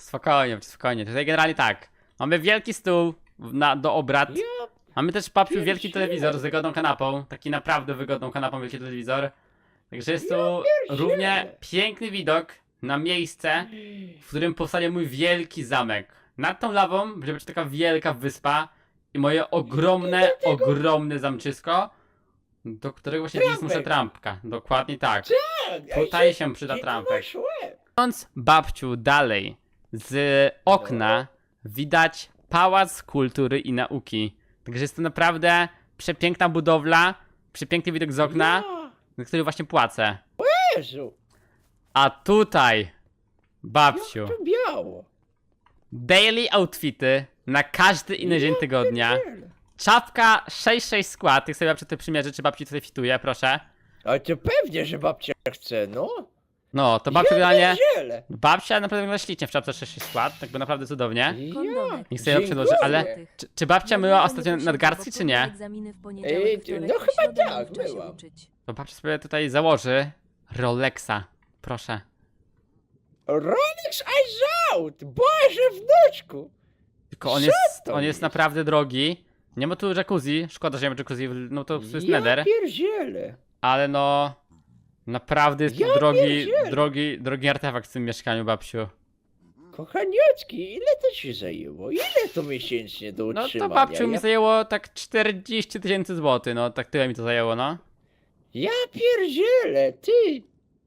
Spokojnie, spokojnie. Tutaj generalnie tak. Mamy wielki stół na, do obrad. Mamy też papiu wielki telewizor z wygodną kanapą. Taki naprawdę wygodną kanapą wielki telewizor. Także jest tu równie piękny widok na miejsce, w którym powstanie mój wielki zamek. Nad tą lawą będzie być taka wielka wyspa i moje ogromne, ogromne zamczysko, do którego właśnie dziś muszę trampka. Dokładnie tak. Tutaj się przyda trampek. Idąc babciu dalej z okna widać Pałac Kultury i Nauki. Także jest to naprawdę przepiękna budowla, przepiękny widok z okna, Ja, na który właśnie płacę. Jezu, A tutaj, babciu, jak to biało. daily outfity na każdy inny dzień tygodnia. pierdzielę. Czapka 6-6 skład, tych sobie babciu tutaj przymierzę, czy babci tutaj fituje, proszę. Ale to pewnie, że babcia chce, no. No, to babcia generalnie, babcia naprawdę wygląda ślicznie w czapce 6-6 skład, tak by naprawdę cudownie. Ja. Niech sobie ją przedłoży, ale Dziękuję. czy, czy babcia myła ostatnio nadgarstki, czy nie? Ej, no chyba tak, uczyć. To babcia sobie tutaj założy Rolexa. Proszę. Rolex eyes out! Boże, wnuczku! Tylko on Co jest, to on jest jest? naprawdę drogi. Nie ma tu jacuzzi, szkoda, że nie ma jacuzzi, no to jest ja nether, pierdzielę. ale no naprawdę jest Ja drogi, pierdzielę. drogi, drogi artefakt w tym mieszkaniu, babciu. Kochaniecki, ile to ci zajęło? Ile to miesięcznie do No utrzymania? to babciu mi ja, zajęło tak 40 tysięcy złotych, no tak tyle mi to zajęło, no. ja pierdzielę, ty!